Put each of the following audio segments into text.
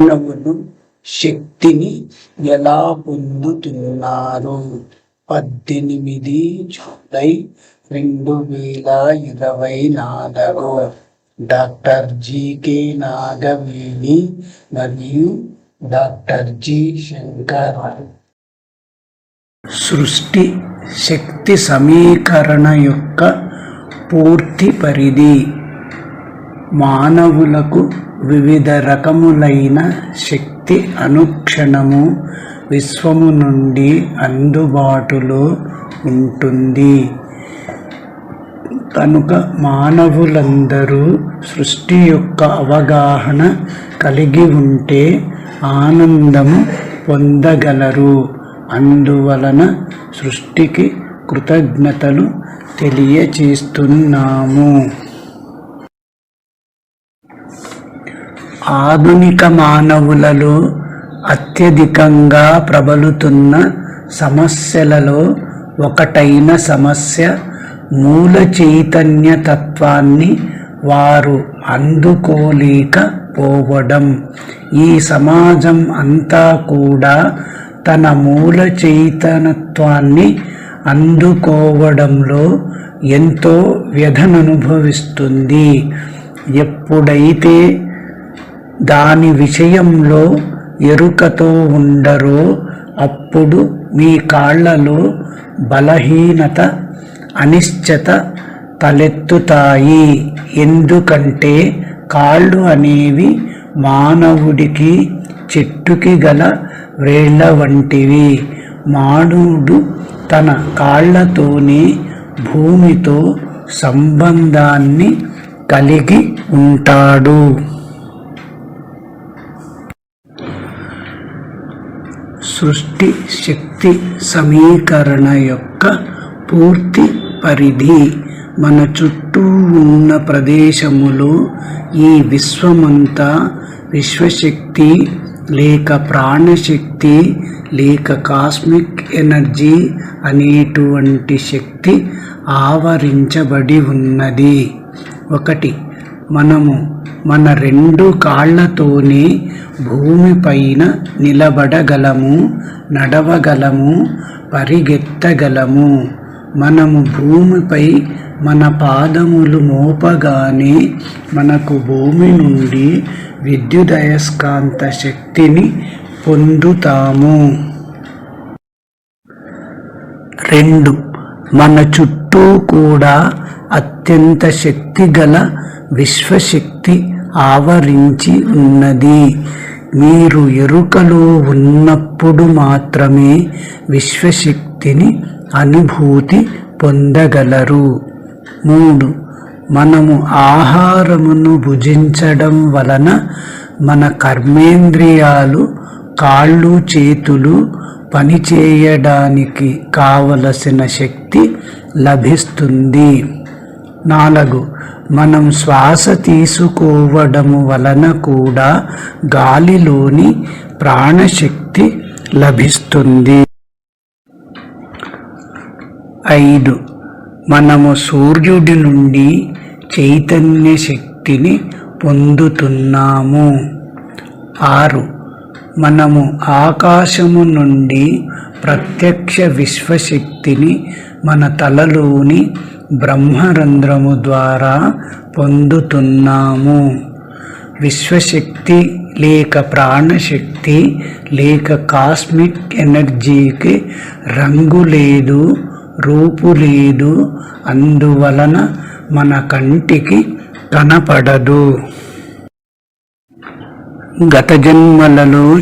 మానవులు శక్తిని ఎలా పొందుతున్నారు? పద్దెనిమిది జూలై రెండు వేల ఇరవై నాలుగు. డాక్టర్ జికే నాగవేణి మరియు డాక్టర్ జి శంకర్. సృష్టి శక్తి సమీకరణ యొక్క పూర్తి పరిధి. మానవులకు వివిధ రకములైన శక్తి అనుక్షణము విశ్వము నుండి అందుబాటులో ఉంటుంది. కనుక మానవులందరూ సృష్టి యొక్క అవగాహన కలిగి ఉంటే ఆనందము పొందగలరు. అందువలన సృష్టికి కృతజ్ఞతలు తెలియచేస్తున్నాము. ఆధునిక మానవులలో అత్యధికంగా ప్రబలుతున్న సమస్యలలో ఒకటైన సమస్య మూల చైతన్య తత్వాన్ని వారు అందుకోలేకపోవడం ఈ సమాజం అంతా కూడా తన మూల చైతన్యత్వాన్ని అందుకోవడంలో ఎంతో వ్యధననుభవిస్తుంది. ఎప్పుడైతే దాని విషయంలో ఎరుకతో ఉండరో. అప్పుడు మీ కాళ్ళలో బలహీనత అనిశ్చత తలెత్తుతాయి. ఎందుకంటే కాళ్ళు అనేవి మానవుడికి చెట్టుకి గల వేళ్ళ వంటివి. మానవుడు తన కాళ్ళతోనే భూమితో సంబంధాన్ని కలిగి ఉంటాడు. సృష్టి శక్తి సమీకరణ యొక్క పూర్తి పరిధి. మన చుట్టూ ఉన్న ప్రదేశములో ఈ విశ్వమంతా విశ్వశక్తి లేక ప్రాణశక్తి లేక కాస్మిక్ ఎనర్జీ అనేటువంటి శక్తి ఆవరించబడి ఉన్నది. ఒకటి మనము మన రెండు కాళ్ళతోనే భూమిపైన నిలబడగలము నడవగలము పరిగెత్తగలము. మనము భూమిపై మన పాదములు మోపగానే మనకు భూమి నుండి విద్యుదయస్కాంత శక్తిని పొందుతాము. రెండు మన చుట్టూ కూడా అత్యంత శక్తిగల విశ్వశక్తి ఆవరించి ఉన్నది. మీరు ఎరుకలో ఉన్నప్పుడు మాత్రమే విశ్వశక్తిని అనుభూతి పొందగలరు. మూడు. మనము ఆహారమును భుజించడం వలన మన కర్మేంద్రియాలు కాళ్ళు చేతులు పనిచేయడానికి కావలసిన శక్తి లభిస్తుంది. నాలుగు. మనం శ్వాస తీసుకోవడము వలన కూడా గాలిలోని ప్రాణశక్తి లభిస్తుంది. ఐదు. మనము సూర్యుడి నుండి చైతన్య శక్తిని పొందుతున్నాము. ఆరు. మనము ఆకాశము నుండి ప్రత్యక్ష విశ్వశక్తిని మన తలలోని బ్రహ్మరంధ్రము ద్వారా పొందుతున్నాము. విశ్వశక్తి లేక ప్రాణశక్తి లేక కాస్మిక్ ఎనర్జీకి రంగు లేదు రూపు లేదు అందువలన మన కంటికి కనపడదు. గత జన్మలలో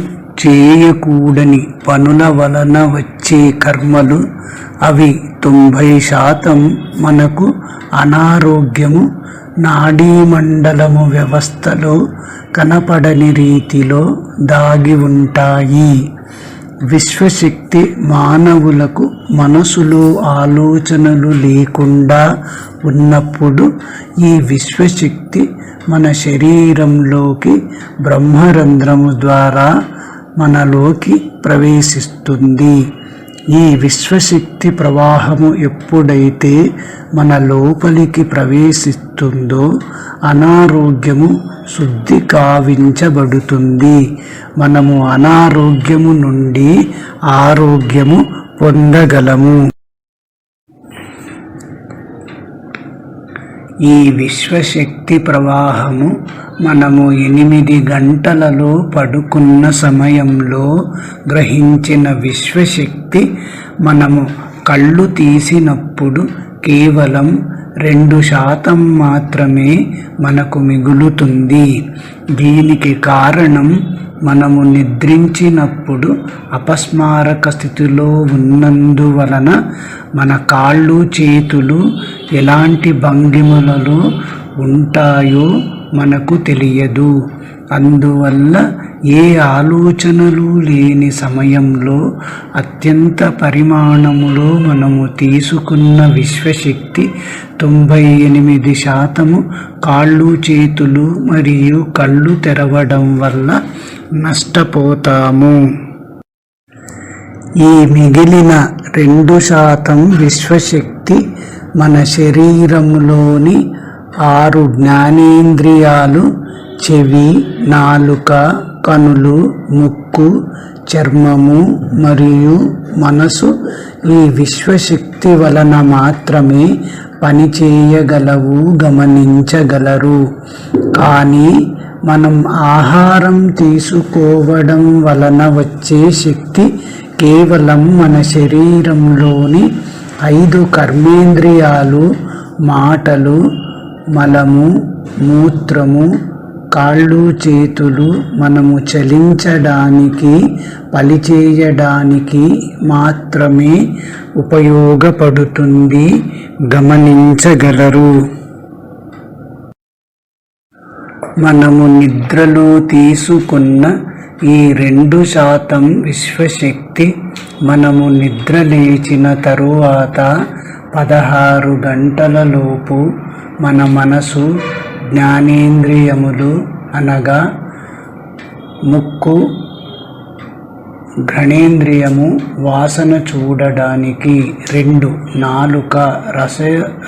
చేయకూడని పనుల వలన వచ్చి కర్మలు అవి తొంభై శాతం మనకు అనారోగ్యము నాడీమండలము వ్యవస్థలో కనపడని రీతిలో దాగి ఉంటాయి. విశ్వశక్తి మానవులకు మనసులో ఆలోచనలు లేకుండా ఉన్నప్పుడు ఈ విశ్వశక్తి మన శరీరంలోకి బ్రహ్మరంధ్రము ద్వారా మనలోకి ప్రవేశిస్తుంది. ఈ విశ్వశక్తి ప్రవాహము ఎప్పుడైతే మన లోపలికి ప్రవేశిస్తుందో అనారోగ్యము శుద్ధి కావించబడుతుంది. మనము అనారోగ్యము నుండి ఆరోగ్యము పొందగలము. ఈ విశ్వశక్తి ప్రవాహము మనము ఎనిమిది గంటలలో పడుకున్న సమయంలో గ్రహించిన విశ్వశక్తి మనము కళ్ళు తీసినప్పుడు కేవలం రెండు శాతం మాత్రమే మనకు మిగులుతుంది. దీనికి కారణం మనము నిద్రించినప్పుడు అపస్మారక స్థితిలో ఉన్నందువలన మన కాళ్ళు చేతులు ఎలాంటి భంగిమలలో ఉంటాయో మనకు తెలియదు. అందువల్ల ఏ ఆలోచనలు లేని సమయంలో అత్యంత పరిమాణములో మనము తీసుకున్న విశ్వశక్తి తొంభై ఎనిమిది శాతము కాళ్ళు చేతులు మరియు కళ్ళు తెరవడం వల్ల నష్టపోతాము. ఈ మిగిలిన రెండు శాతం విశ్వశక్తి మన శరీరంలోని ఆరు జ్ఞానేంద్రియాలు చెవి నాలుక కనులు ముక్కు చర్మము మరియు మనసు ఈ విశ్వశక్తి వలన మాత్రమే పనిచేయగలవు గమనించగలరు. కానీ మనం ఆహారం తీసుకోవడం వలన వచ్చే శక్తి కేవలం మన శరీరంలోని ఐదు కర్మేంద్రియాలు మాటలు మలము మూత్రము కాళ్ళు చేతులు మనము చలించడానికి పలిచేయడానికి మాత్రమే ఉపయోగపడుతుంది. గమనించగలరు. మనము నిద్రలో తీసుకున్న ఈ రెండు శాతం విశ్వశక్తి మనము నిద్ర లేచిన తరువాత పదహారు గంటలలోపు మన మనసు జ్ఞానేంద్రియములు అనగా ముక్కు ఘణేంద్రియము వాసన చూడడానికి రెండు నాలుక రస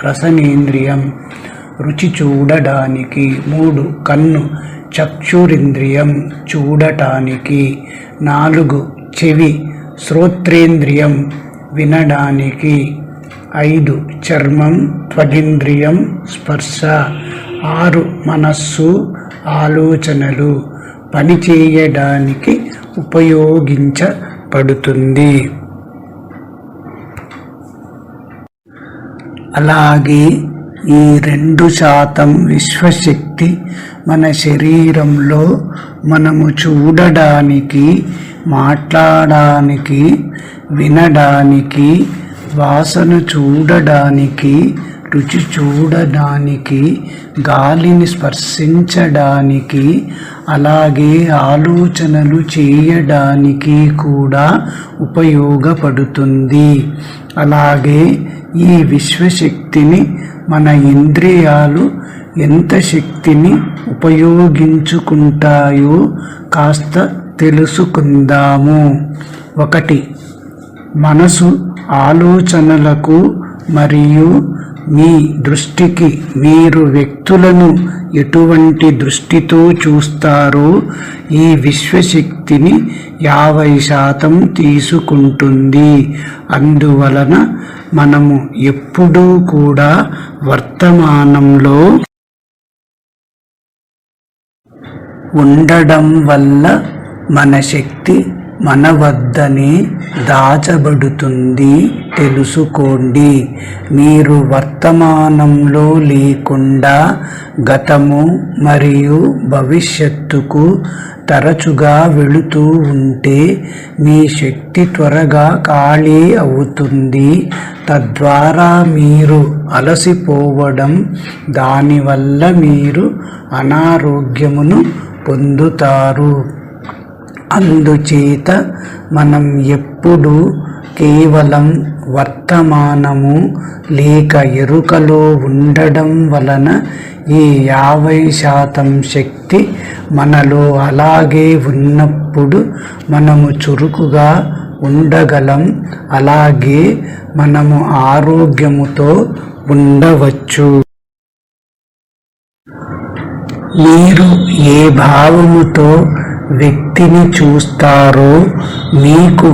రసనేంద్రియం రుచి చూడడానికి మూడు కన్ను చక్షురింద్రియం చూడటానికి. నాలుగు చెవి శ్రోత్రేంద్రియం వినడానికి. ఐదు చర్మం త్వగింద్రియం స్పర్శ. ఆరు మనస్సు ఆలోచనలు పనిచేయడానికి ఉపయోగించబడుతుంది. అలాగే ఈ రెండు శాతం విశ్వశక్తి మన శరీరంలో మనము చూడడానికి మాట్లాడడానికి వినడానికి వాసన చూడడానికి రుచి చూడడానికి గాలిని స్పర్శించడానికి అలాగే ఆలోచనలు చేయడానికి కూడా ఉపయోగపడుతుంది. అలాగే ఈ విశ్వశక్తిని మన ఇంద్రియాలు ఎంత శక్తిని ఉపయోగించుకుంటాయో కాస్త తెలుసుకుందాము. ఒకటి మనసు ఆలోచనలకు మరియు మీ దృష్టికి మీరు వ్యక్తులను ఎటువంటి దృష్టితో చూస్తారో ఈ విశ్వశక్తిని యాభై శాతం తీసుకుంటుంది. అందువలన మనము ఎప్పుడూ కూడా వర్తమానంలో ఉండడం వల్ల మన శక్తి మన వద్దనే దాచబడుతుంది తెలుసుకోండి. మీరు వర్తమానంలో లేకుండా గతము మరియు భవిష్యత్తుకు తరచుగా వెళుతూ ఉంటే మీ శక్తి త్వరగా ఖాళీ అవుతుంది. తద్వారా మీరు అలసిపోవడం దానివల్ల మీరు అనారోగ్యమును పొందుతారు. అందుచేత మనం ఎప్పుడు కేవలం వర్తమానము లేక ఎరుకలో ఉండడం వలన ఈ యాభై శాతం శక్తి మనలో అలాగే ఉన్నప్పుడు మనము చురుకుగా ఉండగలం. అలాగే మనము ఆరోగ్యముతో ఉండవచ్చు. మీరు ఏ భావముతో వ్యక్తిని చూస్తారో మీకు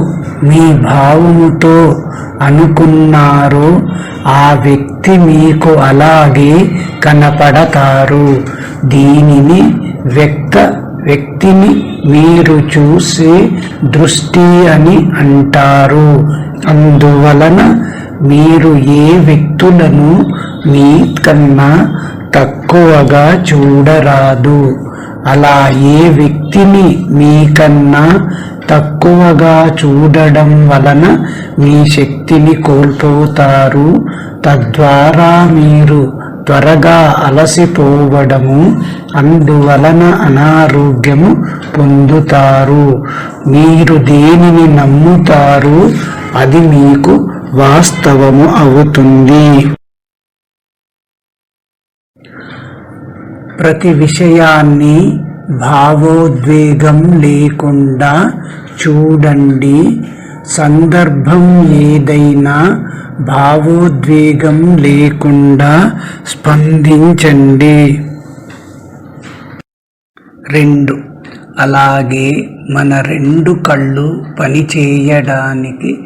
మీ భావముతో అనుకున్నారో ఆ వ్యక్తి మీకు అలాగే కనపడతారు. దీనిని వ్యక్త వ్యక్తిని మీరు చూసే దృష్టి అని అంటారు. అందువలన మీరు ఏ వ్యక్తులను మీ కన్నా తక్కువగా చూడరాదు. అలా ఏ వ్యక్తిని మీకన్నా తక్కువగా చూడడం వలన మీ శక్తిని కోల్పోతారు తద్వారా మీరు త్వరగా అలసిపోవడము అందువలన అనారోగ్యము పొందుతారు. మీరు దేనిని నమ్ముతారు అది మీకు వాస్తవము అవుతుంది. ప్రతి విషయాన్ని భావోద్వేగం లేకుండా చూడండి. సందర్భం ఏదైనా భావోద్వేగం లేకుండా స్పందించండి. రెండు. అలాగే మన రెండు కళ్ళు పనిచేయడానికి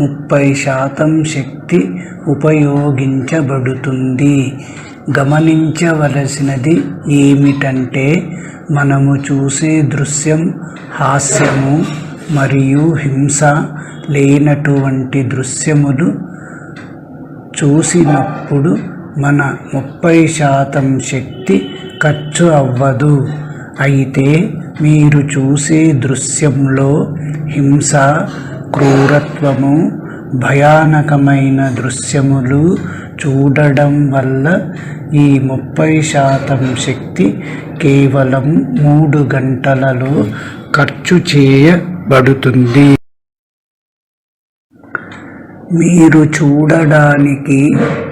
ముప్పై శాతం శక్తి ఉపయోగించబడుతుంది. గమనించవలసినది ఏమిటంటే మనము చూసే దృశ్యం హాస్యము మరియు హింస లేనటువంటి దృశ్యములు చూసినప్పుడు మన ముప్పై శాతం శక్తి ఖర్చు అవ్వదు. అయితే మీరు చూసే దృశ్యంలో హింస క్రూరత్వము భయానకమైన దృశ్యములు చూడడం వల్ల ఈ ముప్పై శాతం శక్తి కేవలం మూడు గంటలలో ఖర్చు చేయబడుతుంది. మీరు చూడడానికి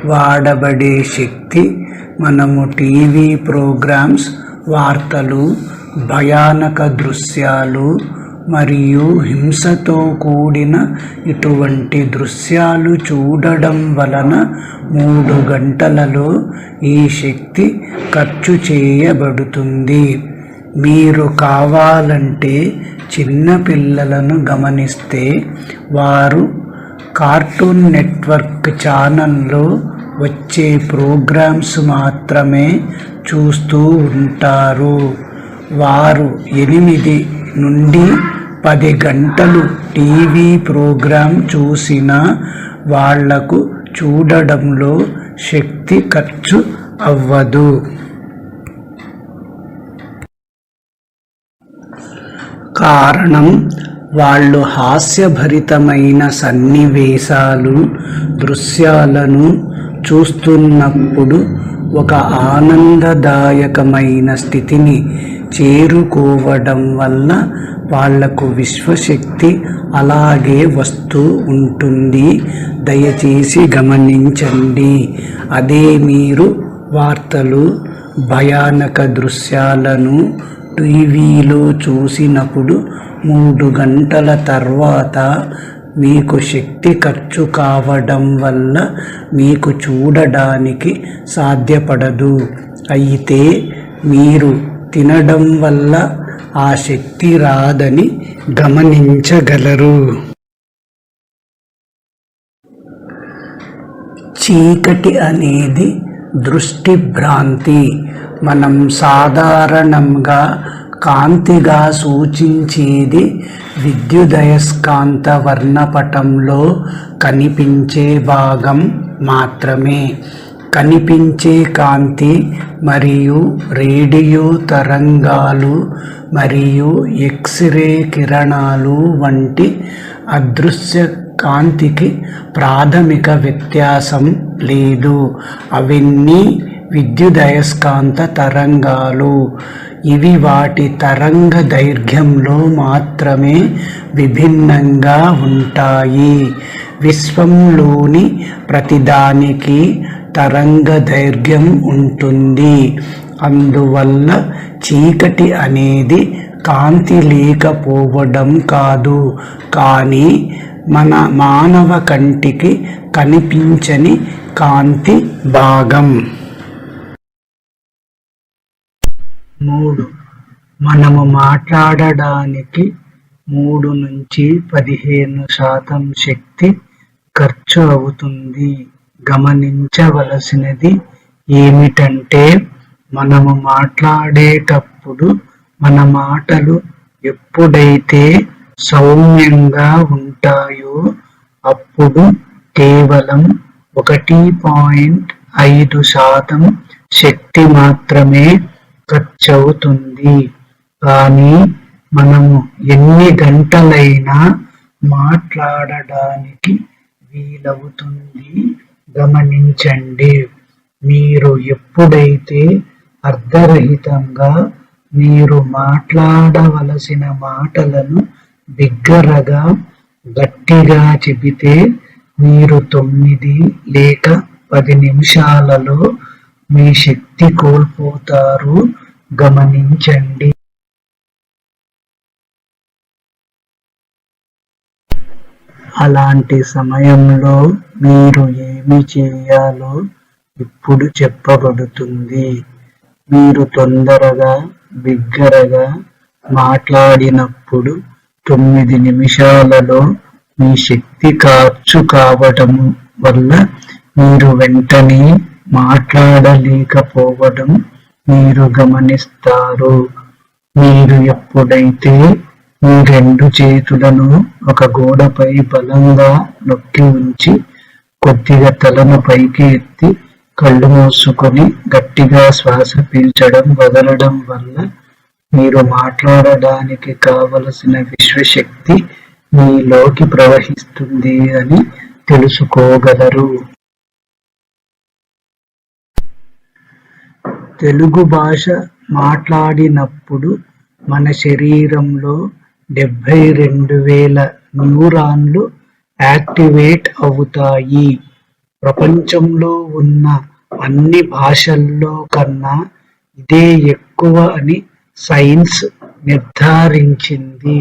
వాడబడే శక్తి మనము టీవీ ప్రోగ్రామ్స్ వార్తలు భయానక దృశ్యాలు మరియు హింసతో కూడిన ఇటువంటి దృశ్యాలు చూడడం వలన మూడు గంటలలో ఈ శక్తి ఖర్చు చేయబడుతుంది. మీరు కావాలంటే చిన్న పిల్లలను గమనిస్తే వారు కార్టూన్ నెట్వర్క్ ఛానల్లో వచ్చే ప్రోగ్రామ్స్ మాత్రమే చూస్తూ ఉంటారు. వారు ఎనిమిది నుండి పది గంటలు టీవీ ప్రోగ్రాం చూసిన వాళ్ళకు చూడడంలో శక్తి ఖర్చు అవ్వదు. కారణం వాళ్ళు హాస్యభరితమైన సన్నివేశాలు దృశ్యాలను చూస్తున్నప్పుడు ఒక ఆనందదాయకమైన స్థితిని చేరుకోవడం వల్ల వాళ్ళకు విశ్వశక్తి అలాగే వస్తూ ఉంటుంది. దయచేసి గమనించండి. అదే మీరు వార్తలు భయానక దృశ్యాలను టీవీలో చూసినప్పుడు మూడు గంటల తర్వాత మీకు శక్తి ఖర్చు కావడం వల్ల మీకు చూడడానికి సాధ్యపడదు. అయితే మీరు తినడం వల్ల ఆ శక్తి రాదని గమనించగలరు. చీకటి అనేది దృష్టి భ్రాంతి. మనం సాధారణంగా కాంతిగా సూచించేది విద్యుదయస్కాంత వర్ణపటంలో కనిపించే భాగం మాత్రమే. కనిపించే కాంతి మరియు రేడియో తరంగాలు మరియు ఎక్స్రే కిరణాలు వంటి అదృశ్య కాంతికి ప్రాథమిక వ్యత్యాసం లేదు. అవన్నీ విద్యుదయస్కాంత తరంగాలు. ఇవి వాటి తరంగ దైర్ఘ్యంలో మాత్రమే విభిన్నంగా ఉంటాయి. విశ్వంలోని ప్రతిదానికి తరంగ దైర్ఘ్యం ఉంటుంది. అందువల్ల చీకటి అనేది కాంతి లేకపోవడం కాదు. కానీ మన మానవ కంటికి కనిపించని కాంతి భాగం. మూడు. మనము మాట్లాడడానికి మూడు నుంచి పదిహేను శాతం శక్తి ఖర్చు అవుతుంది. గమనించవలసినది ఏమిటంటే మనము మాట్లాడేటప్పుడు మన మాటలు ఎప్పుడైతే సౌమ్యంగా ఉంటాయో అప్పుడు కేవలం ఒకటి పాయింట్ ఐదు శాతం శక్తి మాత్రమే ఖర్చవుతుంది కానీ మనము ఎన్ని గంటలైనా మాట్లాడడానికి వీలవుతుంది. గమనించండి మీరు ఎప్పుడైతే అర్ధరహితంగా మీరు మాట్లాడవలసిన మాటలను బిగ్గరగా గట్టిగా చెబితే మీరు తొమ్మిది లేక పది నిమిషాలలో మీ శక్తి కోల్పోతారు. గమనించండి. అలాంటి సమయంలో మీరు ఏమి చేయాలో ఇప్పుడు చెప్పబడుతుంది. మీరు తొందరగా బిగ్గరగా మాట్లాడినప్పుడు తొమ్మిది నిమిషాలలో మీ శక్తి ఖర్చు కావటము వల్ల మీరు వెంటనే మాట్లాడలేకపోవడం మీరు గమనిస్తారు. మీరు ఎప్పుడైతే మీ రెండు చేతులను ఒక గోడపై బలంగా నొక్కి ఉంచి కొద్దిగా తలను పైకి ఎత్తి కళ్ళు మూసుకొని గట్టిగా శ్వాస పీల్చడం వదలడం వల్ల మీరు మాట్లాడడానికి కావలసిన విశ్వశక్తి మీలోకి ప్రవహిస్తుంది అని తెలుసుకోగలరు. తెలుగు భాష మాట్లాడినప్పుడు మన శరీరంలో డెబ్బై రెండు వేల న్యూరాన్లు యాక్టివేట్ అవుతాయి. ప్రపంచంలో ఉన్న అన్ని భాషల్లో కన్నా ఇదే ఎక్కువ అని సైన్స్ నిర్ధారించింది.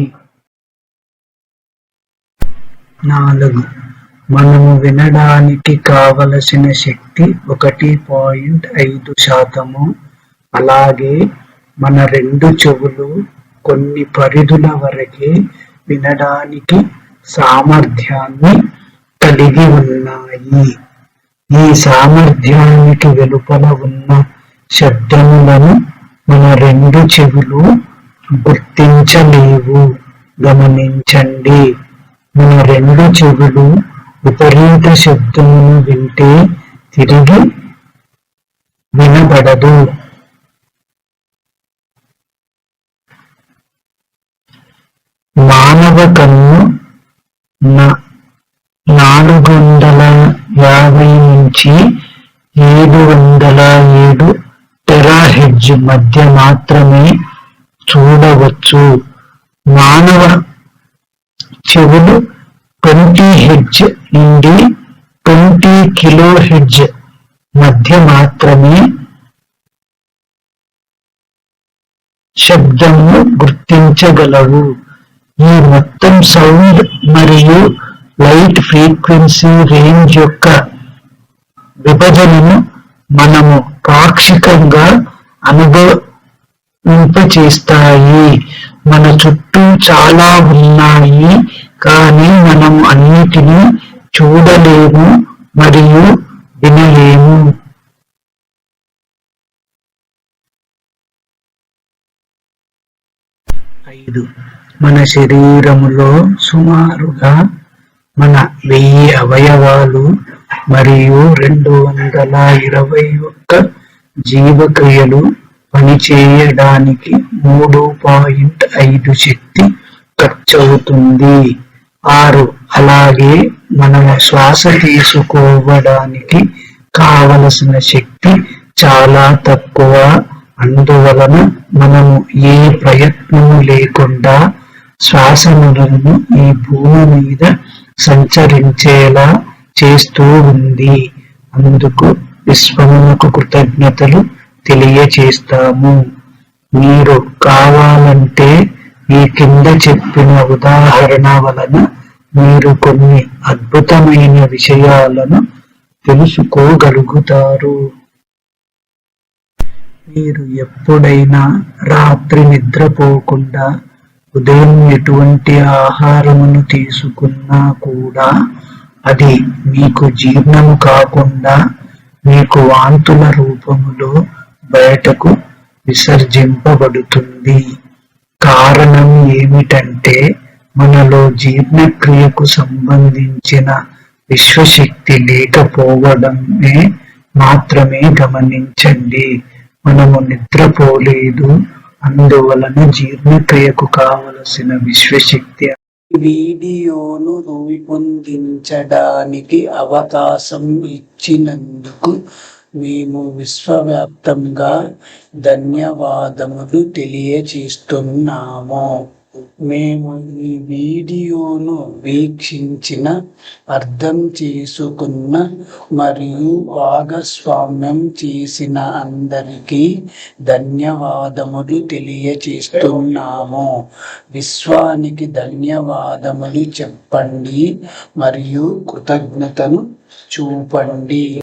నాలుగు మనము వినడానికి కావలసిన శక్తి ఒకటి పాయింట్ ఐదు శాతము. అలాగే మన రెండు చెవులు కొన్ని పరిధుల వరకే వినడానికి సామర్థ్యాన్ని కలిగి ఉన్నాయి. ఈ సామర్థ్యానికి వెలుపల ఉన్న శబ్దములను మన రెండు చెవులు గుర్తించలేవు. గమనించండి మన రెండు చెవులు విపరీత శబ్దమును వింటే తిరిగి వినబడదు. మానవ కన్ను నాలుగు వందల యాభై నుంచి ఏడు వందల ఏడు టెరాహెడ్జ్ మధ్య మాత్రమే చూడవచ్చు. మానవ చెవులు ట్వంటీ హెడ్జ్ నుండి ట్వంటీ కిలో హెడ్జ్ మధ్య మాత్రమే శబ్దము గుర్తించగలవు. ఈ మొత్తం సౌండ్ మరియు లైట్ ఫ్రీక్వెన్సీ రేంజ్ యొక్క విభజనను మనము పాక్షికంగా అనుభవింపచేస్తాయి. మన చుట్టూ చాలా ఉన్నాయి. కానీ మనం అన్నిటినీ చూడలేము మరియు వినలేము. ఐదు. మన శరీరములో సుమారుగా మన వెయ్యి అవయవాలు మరియు రెండు వందల ఇరవై ఒక్క జీవక్రియలు పనిచేయడానికి మూడు పాయింట్ ఐదు శక్తి ఖర్చవుతుంది. ఆరు. అలాగే మనము శ్వాస తీసుకోవడానికి కావలసిన శక్తి చాలా తక్కువ. అందువలన మనము ఏ ప్రయత్నము లేకుండా శ్వాసములను ఈ భూమి మీద సంచరించేలా చేస్తూ ఉంది. అందుకు విశ్వమునకు కృతజ్ఞతలు తెలియచేస్తాము. మీరు కావాలంటే ఈ కింద చెప్పిన ఉదాహరణ వలన మీరు కొన్ని అద్భుతమైన విషయాలను తెలుసుకోగలుగుతారు. మీరు ఎప్పుడైనా రాత్రి నిద్రపోకుండా ఉదయం ఎటువంటి ఆహారమును తీసుకున్నా కూడా అది మీకు జీర్ణము కాకుండా మీకు వాంతుల రూపములో బయటకు విసర్జింపబడుతుంది. కారణం ఏమిటంటే మనలో జీర్ణక్రియకు సంబంధించిన విశ్వశక్తి లేకపోవడమే మాత్రమే గమనించండి. మనము నిద్రపోలేదు అందువలన జీర్ణక్రియకు కావలసిన విశ్వశక్తి వీడియోను రూపొందించడానికి అవకాశం ఇచ్చినందుకు మేము విశ్వవ్యాప్తంగా ధన్యవాదములు తెలియచేస్తున్నాము. మేము ఈ వీడియోను వీక్షించిన అర్థం చేసుకున్న మరియు భాగస్వామ్యం చేసిన అందరికీ ధన్యవాదములు తెలియచేస్తున్నాము. విశ్వానికి ధన్యవాదములు చెప్పండి మరియు కృతజ్ఞతను చూపండి.